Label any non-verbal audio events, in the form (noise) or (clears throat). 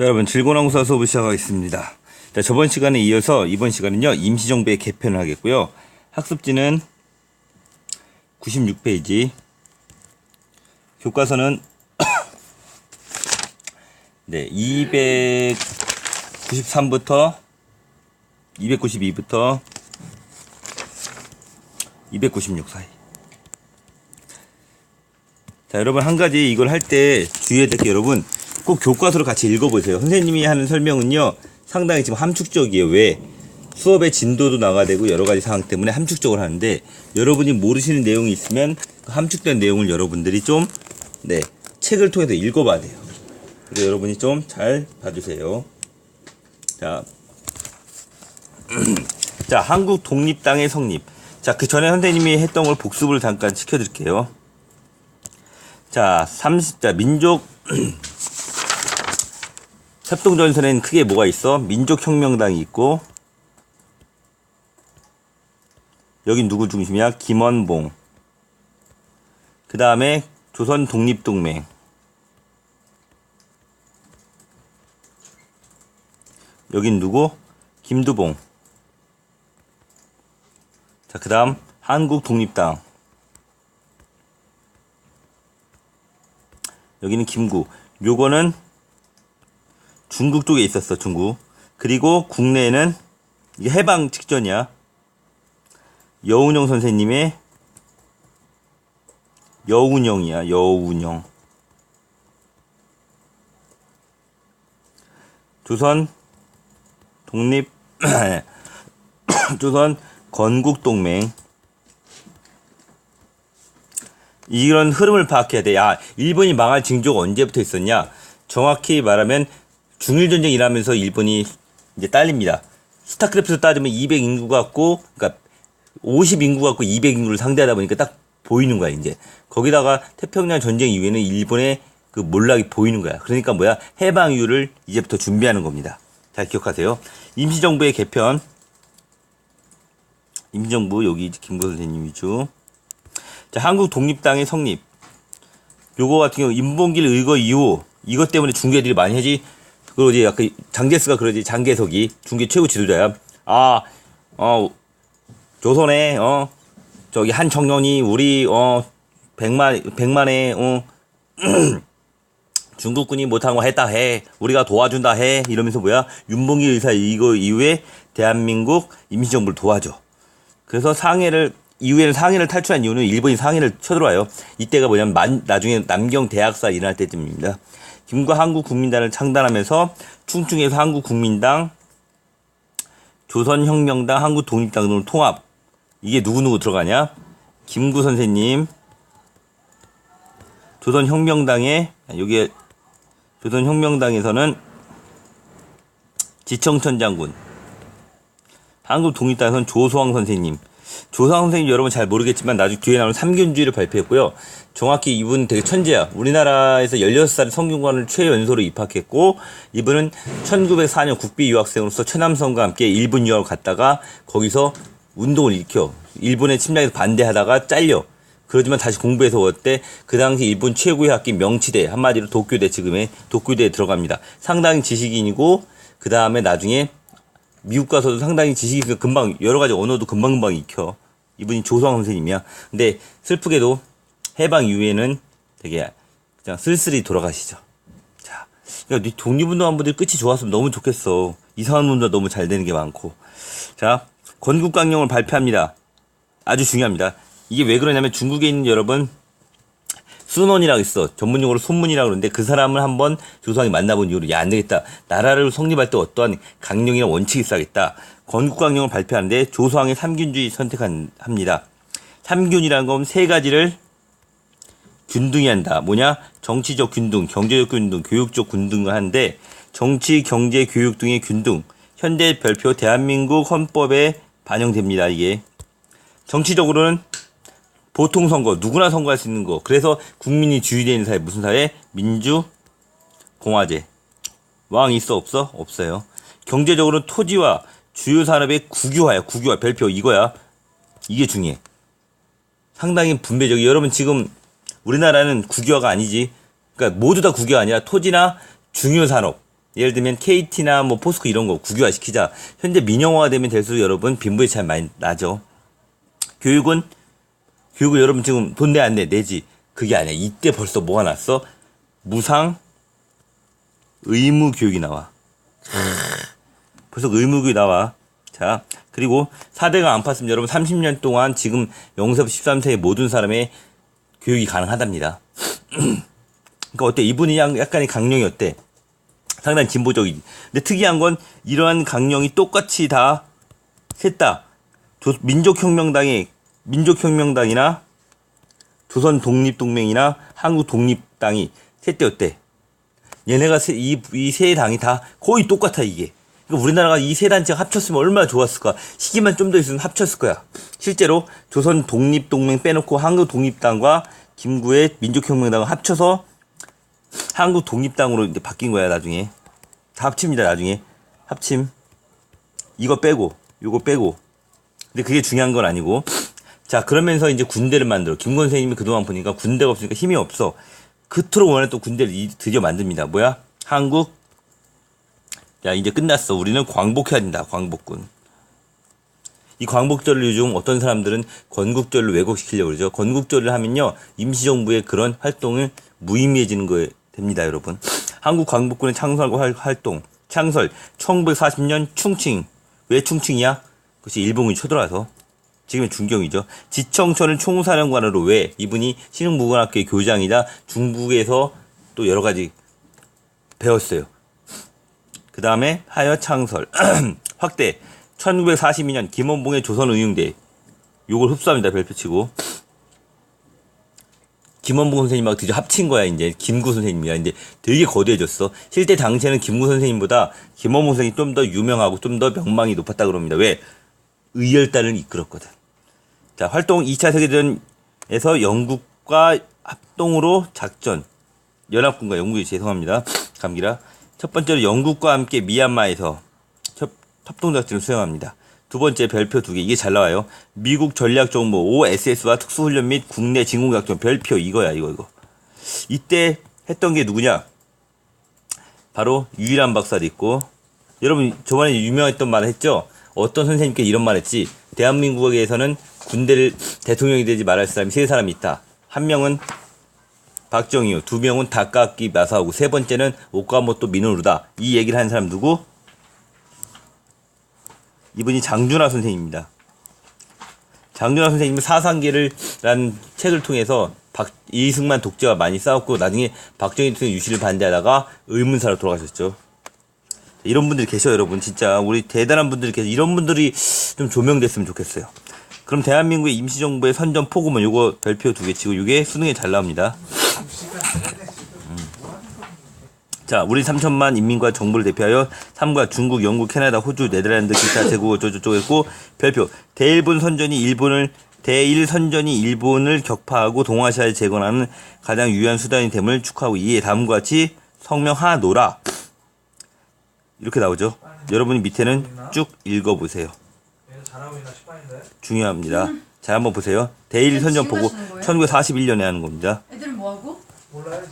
자, 여러분 질곤항사 수업을 시작하겠습니다. 자, 저번 시간에 이어서 이번 시간은요 임시정부의 개편을 하겠고요. 학습지는 96페이지. 교과서는 (coughs) 네 293부터 292부터 296 사이. 자, 여러분 한 가지 이걸 할 때 주의해야 될 게 여러분 꼭 교과서를 같이 읽어보세요. 선생님이 하는 설명은요 상당히 지금 함축적이에요. 왜? 수업의 진도도 나가야 되고 여러 가지 상황 때문에 함축적으로 하는데 여러분이 모르시는 내용이 있으면 그 함축된 내용을 여러분들이 좀 네, 책을 통해서 읽어봐야 돼요. 그래서 여러분이 좀 잘 봐주세요. 자, (clears throat) 자 한국 독립당의 성립. 자, 그 전에 선생님이 했던 걸 복습을 잠깐 시켜드릴게요. 자, 30, 자, 민족, (clears throat) 협동전선에는 크게 뭐가 있어? 민족혁명당이 있고, 여긴 누구 중심이야? 김원봉. 그 다음에 조선 독립동맹. 여긴 누구? 김두봉. 자, 그 다음 한국 독립당. 여기는 김구. 요거는 중국 쪽에 있었어, 중국. 그리고 국내에는 이게 해방 직전이야. 여운영 선생님의 여운영이야, 여운영. 조선 독립 (coughs) 조선 건국 동맹 이런 흐름을 파악해야 돼. 야, 일본이 망할 징조가 언제부터 있었냐? 정확히 말하면 중일 전쟁 일하면서 일본이 이제 딸립니다. 스타크래프트 따지면 200 인구 갖고, 그러니까 50 인구 갖고 200 인구를 상대하다 보니까 딱 보이는 거야, 이제. 거기다가 태평양 전쟁 이후에는 일본의 그 몰락이 보이는 거야. 그러니까 뭐야? 해방 이후를 이제부터 준비하는 겁니다. 잘 기억하세요. 임시정부의 개편. 임시정부, 여기 김고 선생님 위주. 자, 한국 독립당의 성립. 요거 같은 경우 임봉길 의거 이후 이것 때문에 중계들이 많이 하지. 그리고 이제 약간 장제스가 그러지. 장계석이 중계 최고 지도자야. 아, 어, 조선에 어 저기 한 청년이 우리 어 백만 백만에 어 (clears throat) 중국군이 못한 거 했다 해 우리가 도와준다 해 이러면서 뭐야 윤봉기 의사 이거 이후에 대한민국 임시정부를 도와줘. 그래서 상해를 이후에는 상해를 탈출한 이유는 일본이 상해를 쳐들어와요. 이때가 뭐냐면 만, 나중에 남경 대학사 일어날 때쯤입니다. 김과 한국 국민당을 창단하면서 충충해서 한국 국민당, 조선혁명당, 한국 독립당 등을 통합. 이게 누구누구 들어가냐? 김구 선생님, 조선혁명당에 여기에 조선혁명당에서는 지청천 장군, 한국 독립당에서는 조소왕 선생님. 조소왕 선생님 여러분 잘 모르겠지만 나중에 뒤에 나오는 삼균주의를 발표했고요. 정확히 이분 되게 천재야. 우리나라에서 16살 성균관을 최연소로 입학했고 이분은 1904년 국비 유학생으로서 최남선과 함께 일본 유학을 갔다가 거기서 운동을 일으켜 일본의 침략에서 반대하다가 잘려. 그러지만 다시 공부해서 왔대. 그 당시 일본 최고의 학기 명치대 한마디로 도쿄대 지금의 도쿄대에 들어갑니다. 상당히 지식인이고 그 다음에 나중에 미국 가서도 상당히 지식이 금방 여러 가지 언어도 금방금방 익혀. 이분이 조성 선생님이야. 근데 슬프게도 해방 이후에는 되게 그냥 쓸쓸히 돌아가시죠. 자, 그러니까 독립운동한 분들 끝이 좋았으면 너무 좋겠어. 이상한 분들 너무 잘 되는 게 많고. 자, 건국강령을 발표합니다. 아주 중요합니다. 이게 왜 그러냐면 중국에 있는 여러분 순원이라고 있어. 전문용어로 손문이라고 그러는데 그 사람을 한번 조상이 만나본 이후로 야, 안 되겠다. 나라를 성립할 때 어떠한 강령이나 원칙이 있어야겠다. 건국강령을 발표하는데 조상의 삼균주의 선택합니다. 삼균이라는 건 세 가지를 균등히 한다. 뭐냐? 정치적 균등, 경제적 균등, 교육적 균등을 하는데 정치, 경제, 교육 등의 균등. 현대 별표 대한민국 헌법에 반영됩니다. 이게 정치적으로는 보통 선거 누구나 선거할 수 있는 거. 그래서 국민이 주의되는 사회 무슨 사회? 민주 공화제. 왕 있어 없어? 없어요. 경제적으로 토지와 주요 산업의 국유화야. 국유화 별표 이거야. 이게 중요해. 상당히 분배적이. 여러분 지금 우리나라는 국유화가 아니지. 그러니까 모두 다 국유화 아니라 토지나 중요 산업 예를 들면 KT나 뭐 포스코 이런 거 국유화 시키자. 현재 민영화가 되면 될수록 여러분 빈부의 차이 많이 나죠. 교육은 교육을 여러분 지금 돈 내 안 내 내지 그게 아니야. 이때 벌써 뭐가 났어? 무상 의무 교육이 나와. (laughs) 벌써 의무 교육이 나와. 자, 그리고 4대가 안 팠으면 여러분 30년 동안 지금 0세부터 13세의 모든 사람의 교육이 가능하답니다. 그러니까 어때? 이분이 양- 약간의 강령이 어때? 상당히 진보적이지. 근데 특이한 건 이러한 강령이 똑같이 다 셋다 민족혁명당의 민족혁명당이나 조선 독립동맹이나 한국 독립당이 셋대 어때? 얘네가 이세 당이 다 거의 똑같아 이게. 그러니까 우리나라가 이 세 단체가 합쳤으면 얼마나 좋았을까. 시기만 좀 더 있으면 합쳤을 거야. 실제로 조선 독립동맹 빼놓고 한국 독립당과 김구의 민족혁명당을 합쳐서 한국 독립당으로 이제 바뀐 거야 나중에. 다 합칩니다 나중에. 합침. 이거 빼고 이거 빼고. 근데 그게 중요한 건 아니고. 자 그러면서 이제 군대를 만들어. 김건 선생님이 그동안 보니까 군대가 없으니까 힘이 없어. 그토록 원했던 군대를 이- 드디어 만듭니다. 뭐야? 한국. 야 이제 끝났어. 우리는 광복해야 된다. 광복군. 이 광복절을 요즘 어떤 사람들은 건국절로 왜곡시키려고 그러죠. 건국절을 하면요 임시정부의 그런 활동을 무의미해지는 거에 됩니다, 여러분. 한국 광복군의 창설과 활- 활동, 창설 1940년 충칭. 왜 충칭이야? 그것이 일본군이 쳐들어와서 지금의 중경이죠. 지청천을 총사령관으로 왜 이분이 신흥무관학교의 교장이다 중북에서 또 여러 가지 배웠어요. 그 다음에 하여 창설 (clears throat) 확대. 1942년 김원봉의 조선의용대. 요걸 흡수합니다 별표치고. 김원봉 선생님하고 드디어 합친 거야 이제. 김구 선생님이야. 이제 되게 거대해졌어. 실제 당시에는 김구 선생님보다 김원봉 선생님이 좀 더 유명하고 좀 더 명망이 높았다 그럽니다. 왜? 의열단을 이끌었거든. 자 활동 2차 세계대전에서 영국과 합동으로 작전. 연합군과 영국이 죄송합니다. 감기라 첫 번째로 영국과 함께 미얀마에서 첫 합동작전을 수행합니다. 두 번째 별표 두 개 이게 잘 나와요. 미국 전략 정보 OSS와 특수훈련 및 국내 진공작전 별표 이거야 이거 이거. 이때 했던 게 누구냐? 바로 유일한 박사도 있고 여러분 저번에 유명했던 말 했죠? 어떤 선생님께 이런 말 했지? 대한민국에서는 군대를 대통령이 되지 말할 사람이 세 사람이 있다. 한 명은 박정희요. 두 명은 다카키 마사오고 세 번째는 오카모토 미노루다. 이 얘기를 한 사람 누구? 이분이 장준하 선생님입니다. 장준하 선생님은 사상계를라는 책을 통해서 박, 이승만 독재와 많이 싸웠고 나중에 박정희 대통령 유시를 반대하다가 의문사로 돌아가셨죠. 이런 분들이 계셔요, 여러분. 진짜 우리 대단한 분들이 계셔. 이런 분들이 좀 조명됐으면 좋겠어요. 그럼 대한민국의 임시정부의 선전 포고문 요거 별표 두 개 치고 요게 수능에 잘 나옵니다. 자, 우리 3천만 인민과 정부를 대표하여 삼가 중국, 영국, 캐나다, 호주, 네덜란드, 기타 제국 어쩌고저쩌고 했고 별표 대일본 선전이 일본을 대일 선전이 일본을 격파하고 동아시아에 재건하는 가장 유효한 수단이 됨을 축하하고 이에 다음과 같이 성명하노라 이렇게 나오죠. 여러분이 밑에는 쭉 읽어보세요. 중요합니다. 자, 한번 보세요. 대일 선전 보고 지금 하시는 거예요? 1941년에 하는 겁니다. 애들 Una vez